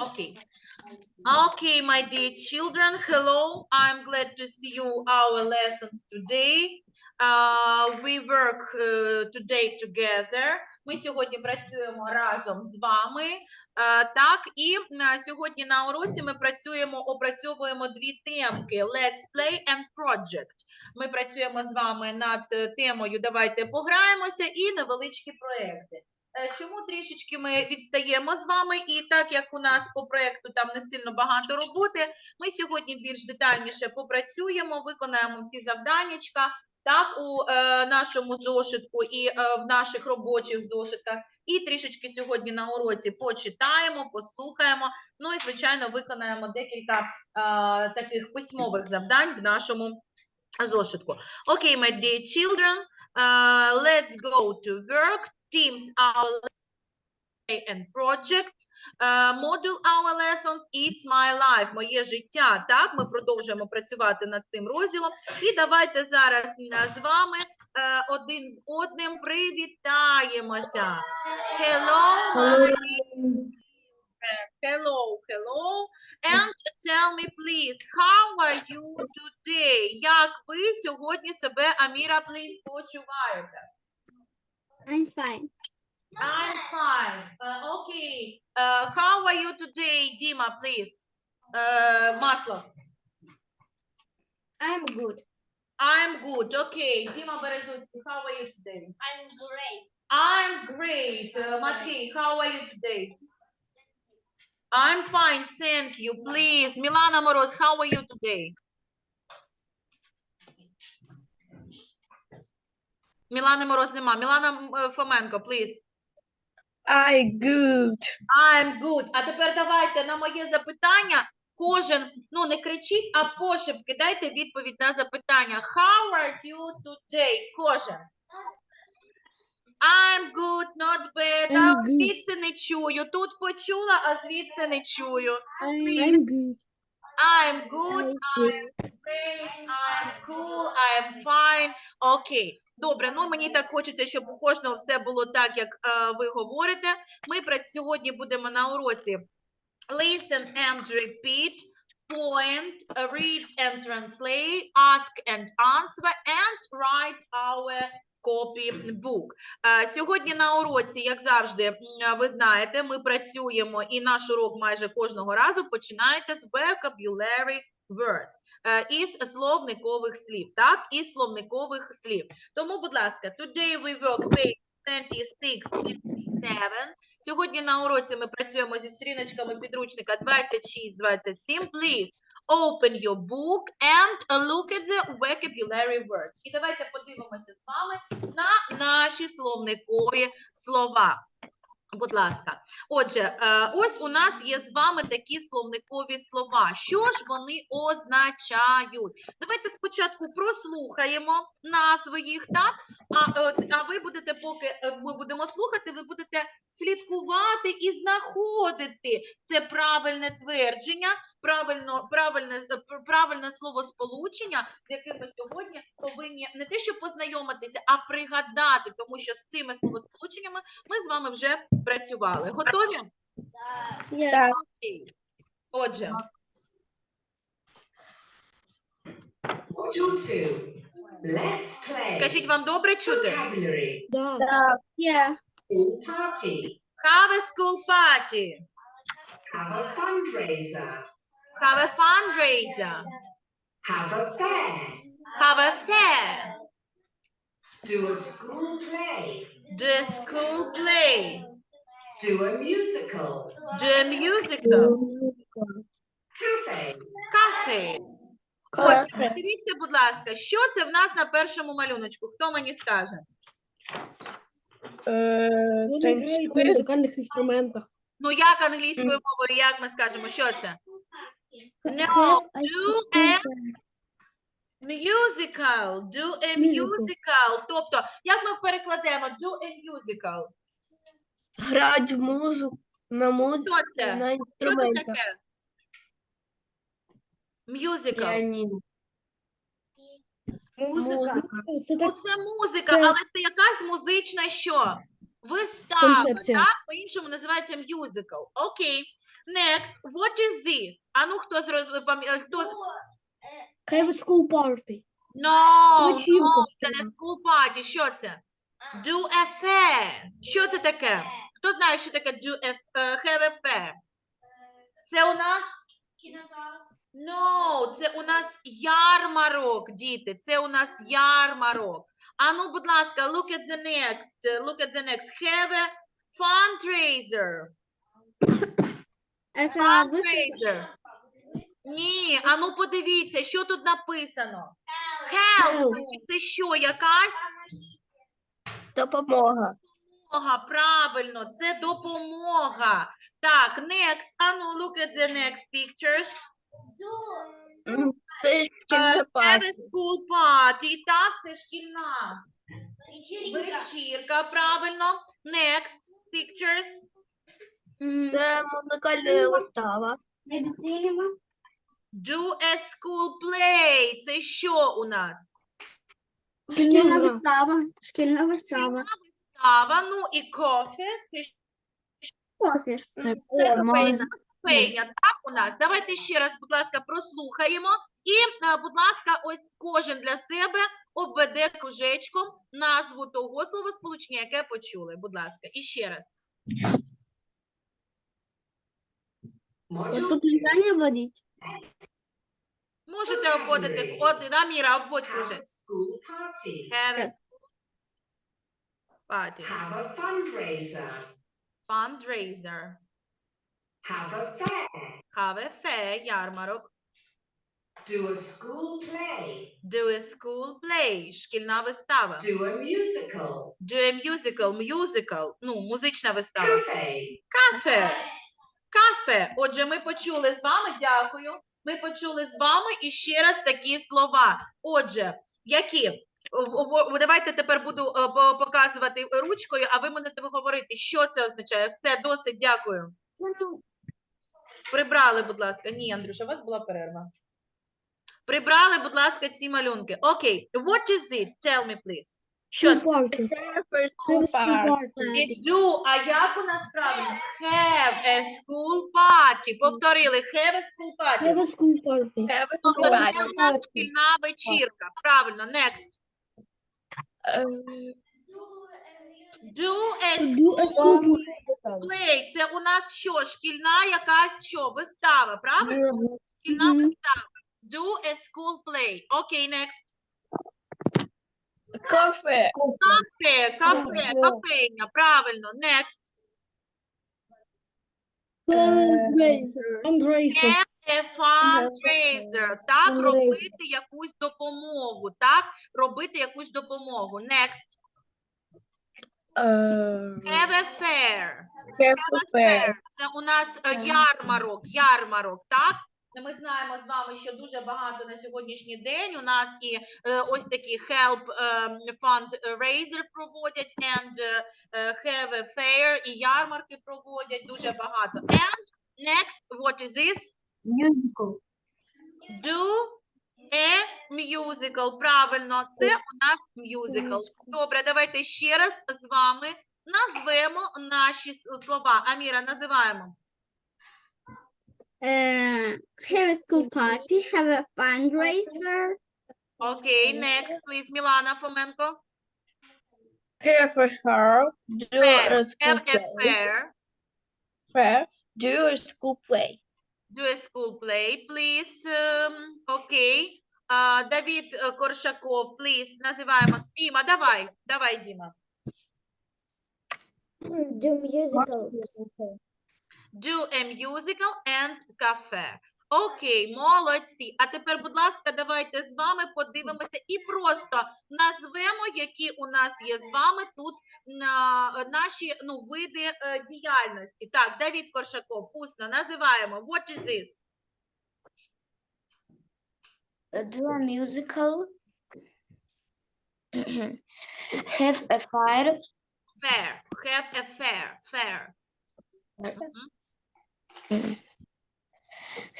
Okay. Okay, my dear children, hello. I'm glad to see you our lessons today. Uh, we work uh, today together. Ми сьогодні працюємо разом з вами. Е, так, і на сьогодні на уроці ми працюємо, опрацьовуємо дві темки: Let's play and project. Ми працюємо з вами над е, темою Давайте пограємося і невеличкі проекти. Е, Чому трішечки ми відстаємо з вами, і так як у нас по проекту там не сильно багато роботи, ми сьогодні більш детальніше попрацюємо, виконаємо всі завданнячка так у е, нашому зошитку і е, в наших робочих зошитках. І трішечки сьогодні на уроці почитаємо, послухаємо. Ну і звичайно виконаємо декілька е, таких письмових завдань в нашому зошитку. Окей, my dear children, uh, let's go to work. Teams play and project. Uh, module our lessons It's my life. Моє життя. Так, ми продовжуємо працювати над цим розділом. І давайте зараз е, з вами е, один з одним привітаємося. Hello, my Hello, hello. And tell me, please, how are you today? Як ви сьогодні себе, Аміра, please, почуваєте? I'm fine. I'm fine. Uh, okay. Uh, how are you today, Dima, please? Uh, Maslow. I'm good. I'm good. Okay. Dima Berezovsky, how are you today? I'm great. I'm great. Uh, Matei, how are you today? I'm fine, thank you. Please, Milana Moroz, how are you today? Milana Moroz, Nima. Milana uh, Fomenko, please. I good. I'm good. А тепер давайте на моє запитання. Кожен, ну не кричіть, а пошепки дайте відповідь на запитання. How are you today? Кожен. I'm good, not bad. I'm от good. звідси не чую. Тут почула, а звідси не чую. I'm good. I'm good, I'm great, I'm cool, I'm fine. Окей. Добре, ну мені так хочеться, щоб у кожного все було так, як е, ви говорите. Ми сьогодні будемо на уроці listen and repeat, point, uh, read and translate, ask and answer, and write our book. Сьогодні на уроці, як завжди, ви знаєте, ми працюємо, і наш урок майже кожного разу починається з vocabulary words, е, із словникових слів, так, із словникових слів. Тому, будь ласка, today we work page 26, 27. Сьогодні на уроці ми працюємо зі стріночками підручника 26-27. Please open your book and look at the vocabulary words. І давайте подивимося з вами на наші словникові слова. Будь ласка. Отже, е, ось у нас є з вами такі словникові слова. Що ж вони означають? Давайте спочатку прослухаємо назви їх, так? А, е, а ви будете, поки е, ми будемо слухати, ви будете слідкувати і знаходити це правильне твердження, правильно, правильне, пр- правильне словосполучення, з яким ми сьогодні повинні не те, що познайомитися, а пригадати, тому що з цими словосполученнями ми з вами вже працювали. Готові? Так. Окей. Отже, Let's play. скажіть, вам добре чути? Vocabulary. Да. Yeah. Party. Have a school party. Have a fundraiser. Have a fundraiser. Have a fair. Have a fair. Do a school play. Do a school play. Do a musical. Do a musical. Cafe. Cafe. Дивіться, будь ласка, що це в нас на першому малюночку? Хто мені скаже? Е, Люди грають на музикальних інструментах. Ну, як англійською мовою, як ми скажемо, що це? No, do a musical. Do a musical. Тобто, як ми перекладемо? Do a musical. Грають в музику на музику Що це? на Що це інструментах. таке? Musical. Піаніно. Музика. Це Ну, так це музика, Це- але це якась музична що? Вистава, Концепція. так? По-іншому називається musical. Окей. Next, what is this? А ну, хто зроз... пам'я- Хто... have a school party. No, no, це не school party. Що це? Do a fair. Що це таке? Хто знає, що таке do a, е, have a fair? Це у нас No, це у нас ярмарок, діти. Це у нас ярмарок. А ну, будь ласка, look at the next. Look at the next. Have a fundraiser. Fundraiser. Ні, а ну подивіться, що тут написано. Help, значить, це що, якась Допомога. допомога? Правильно, це допомога. Так, next. А ну, look at the next pictures. Це Е, шкільна school party. Так, це шкільна. Вечірка, правильно. Next pictures. Це музикальна вистава. Do a school play. Це що у нас? Шкільна вистава. Шкільна вистава. Вистава, ну і кофе. Це Кофе. Так у нас. Давайте ще раз, будь ласка, прослухаємо. І, е, будь ласка, ось кожен для себе обведе кружечком назву того словосполучення, яке почули. Будь ласка, і ще раз. Module тут лежання водить. Можете обводити. От, Аміра, обводь Have a school party. Have a school party. Have a fundraiser. Fundraiser. Have a fair. Have a fair, ярмарок. Do a school play. Do a school play, шкільна вистава. Do a musical. Do a musical, musical, ну, музична вистава. Cafe. Кафе, кафе. Отже, ми почули з вами, дякую. Ми почули з вами і ще раз такі слова. Отже, які? Давайте тепер буду е, показувати ручкою, а ви будете говорити, що це означає. Все, досить, дякую. Прибрали, будь ласка. Ні, Андрюша, у вас була перерва. Прибрали, будь ласка, ці малюнки. Окей, what is it? Tell me, please. Що School. Це Have a school party. Do, а як у нас правильно? Have a school party. Повторили, have a school party. Have a school party. Тобто це у нас шкільна вечірка. Правильно, next. Е, Do a school play. Це у нас що? Шкільна якась що? Вистава, правильно? Шкільна вистава. Do a school play. Окей, next. Кафе. Кафе, кафе, кафейня. Правильно, next. Fundraiser. Fundraiser. Fundraiser. Так, робити якусь допомогу. Так, робити якусь допомогу. Next. Е, Have a fair. Кафе. Fair. Це у нас е, ярмарок, ярмарок, так? Ми знаємо з вами, що дуже багато на сьогоднішній день у нас і е, ось такі help ем, fundraiser проводять, and е, е, have a fair, і ярмарки проводять дуже багато. And next, what is this? Musical. Do a musical. Правильно, це у нас musical. Добре, давайте ще раз з вами назвемо наші слова. Аміра, називаємо. Uh, have a school party. Have a fundraiser. Окей, next, please, Мілана Фоменко. Have a fair. Do Fair. a school Have a play. fair. Fair. Do a school play. Do a school play, please. Um, Окей. А, Давід е, Коршаков, please, називаємо. Діма, давай, давай, Діма. Do musical. Do a musical and cafe. Окей, молодці. А тепер, будь ласка, давайте з вами подивимося і просто назвемо, які у нас є з вами тут на, наші ну, види е, діяльності. Так, Давід Коршаков, усно називаємо. What is this? do a musical, have a fire, Fair. Have a fair. Fair.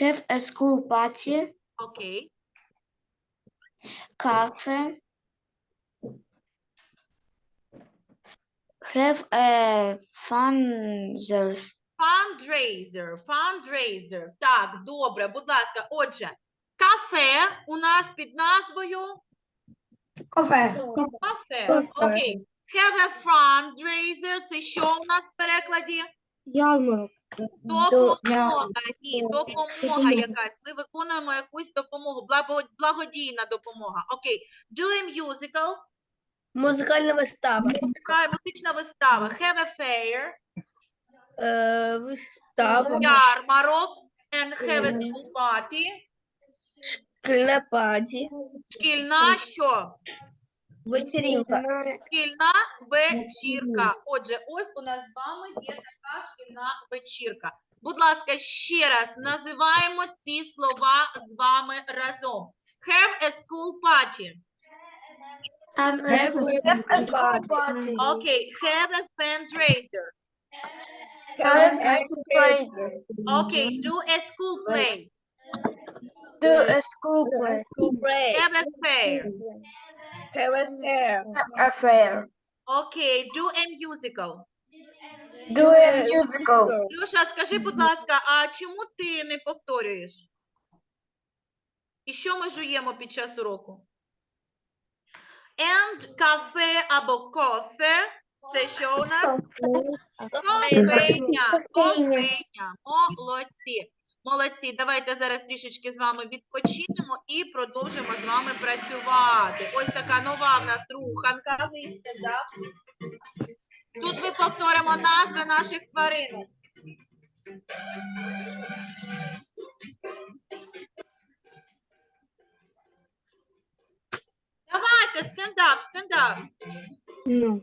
Have a school party, Окей. cafe. Have a fundraiser. Fundraiser, fundraiser. Так, добре, будь ласка. Отже, кафе у нас під назвою Кафе. кафе. Кафе. Окей. Have a fundraiser. Це що у нас в перекладі? Ярмарок. Допомога. Ні, допомога якась. Ми виконуємо якусь допомогу. Благодійна допомога. Окей. Do a musical. Музикальна вистава. Музична вистава. Have a fair. Е, вистава. Ярмарок. And have a school party. Шкільне паті. Шкільна що? Вечерінка. Шкільна вечірка. Отже, ось у нас з вами є така шкільна вечірка. Будь ласка, ще раз називаємо ці слова з вами разом. Have a school party. Окей, have a fundraiser. Окей, do a school play. Do a school play. Have a fair. Have a fair. A. Окей, do a musical. Do a musical. Люша, скажи, будь ласка, а чому ти не повторюєш? І що ми жуємо під час уроку? And кафе або кофе. Це що у нас? Кофейня. Кофейня. Молодці. Молодці. Давайте зараз трішечки з вами відпочинемо і продовжимо з вами працювати. Ось така нова в нас руханка. Тут ми повторимо назви наших тваринок. Давайте, stand up. Ну.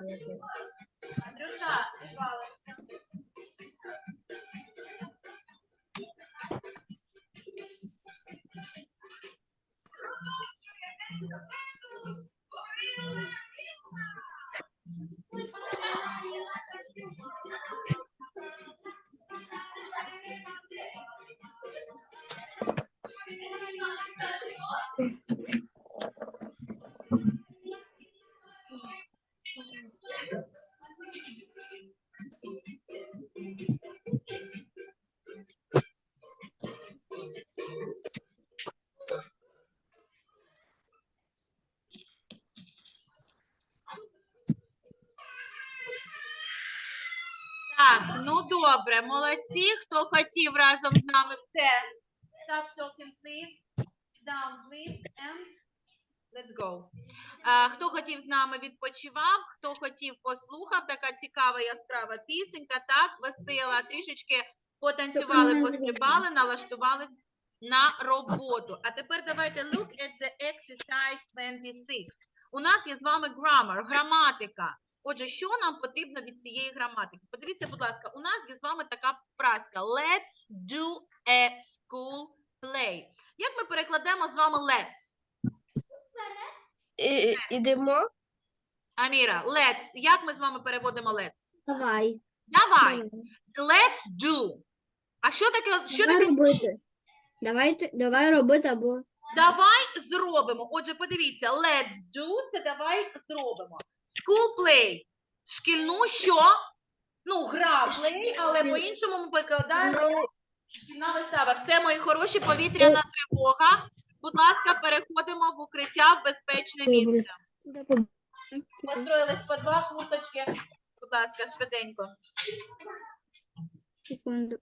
Андрюша, добре, молодці. Хто хотів разом з нами все. Stop talking, please. Down, please. And let's go. А, хто хотів з нами відпочивав, хто хотів послухав, така цікава яскрава пісенька, так, весела, трішечки потанцювали, пострибали, налаштувались на роботу. А тепер давайте look at the exercise 26. У нас є з вами grammar, граматика. Отже, що нам потрібно від цієї граматики? Подивіться, будь ласка, у нас є з вами така фразка Let's do a school play. Як ми перекладемо з вами let's? І, ідемо. Аміра, let's. Як ми з вами переводимо let's? Давай. Давай. Let's do. А що таке? Що Давай таке? робити. Давайте, давай робити або Давай зробимо. Отже, подивіться, let's do це давай зробимо. School play. Шкільну що? Ну, гра play, але по-іншому ми перекладаємо шкільна вистава. Все, мої хороші, повітряна тривога. Будь ласка, переходимо в укриття в безпечне місце. Построїлись по два куточки. Будь ласка, швиденько. секунду.